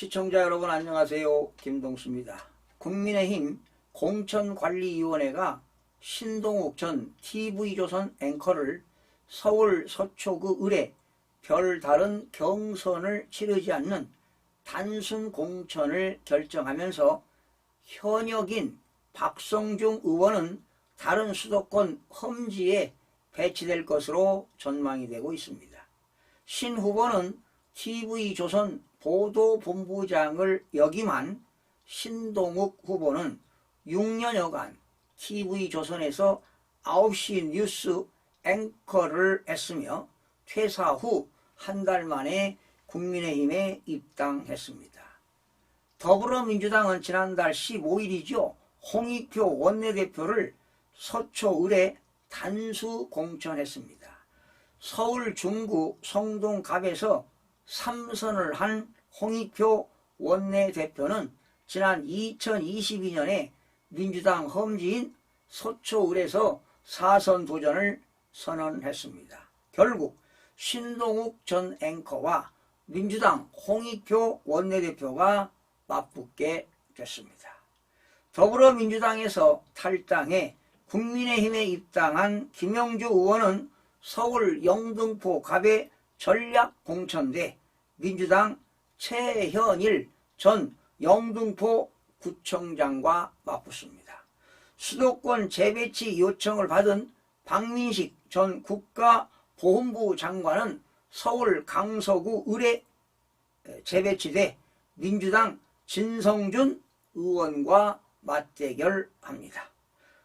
시청자 여러분 안녕하세요. 김동수입니다. 국민의힘 공천관리위원회가 신동욱 전 TV조선 앵커를 서울 서초구 을에 별다른 경선을 치르지 않는 단순 공천을 결정하면서 현역인 박성중 의원은 다른 수도권 험지에 배치될 것으로 전망이 되고 있습니다. 신 후보는 TV조선 보도본부장을 역임한 신동욱 후보는 6년여간 TV조선에서 9시 뉴스 앵커를 했으며 퇴사 후 한 달 만에 국민의힘에 입당했습니다. 더불어민주당은 지난달 15일이죠. 홍익표 원내대표를 서초을에 단수 공천했습니다. 서울 중구 성동갑에서 삼선을 한 홍익표 원내대표는 지난 2022년에 민주당 험지인 서초을에서 사선 도전을 선언했습니다. 결국 신동욱 전 앵커와 민주당 홍익표 원내대표가 맞붙게 됐습니다. 더불어민주당에서 탈당해 국민의힘에 입당한 김영주 의원은 서울 영등포 갑에 전략 공천돼 민주당 최현일 전 영등포 구청장과 맞붙습니다. 수도권 재배치 요청을 받은 박민식 전 국가보훈부 장관은 서울 강서구 을에 재배치돼 민주당 진성준 의원과 맞대결합니다.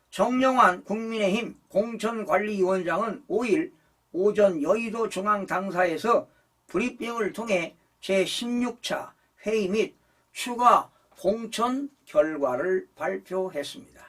정영환 국민의힘 공천관리위원장은 5일 오전 여의도 중앙당사에서 브리핑을 통해 제16차 회의 및 추가 공천 결과를 발표했습니다.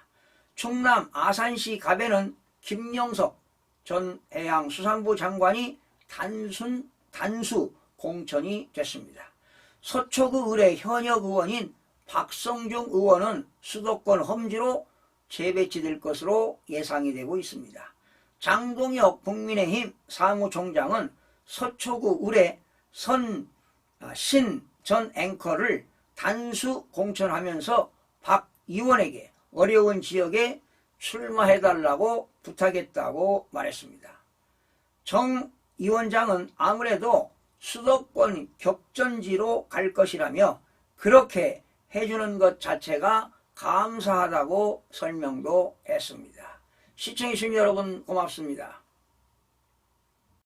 충남 아산시 갑에는 김영석 전 해양수산부 장관이 단순 단수 공천이 됐습니다. 서초구 을의 현역 의원인 박성중 의원은 수도권 험지로 재배치될 것으로 예상이 되고 있습니다. 장동혁 국민의힘 사무총장은 서초구 을의 선신 전 앵커를 단수 공천하면서 박 의원에게 어려운 지역에 출마해달라고 부탁했다고 말했습니다. 정 위원장은 아무래도 수도권 격전지로 갈 것이라며 그렇게 해주는 것 자체가 감사하다고 설명도 했습니다. 시청해주신 여러분 고맙습니다.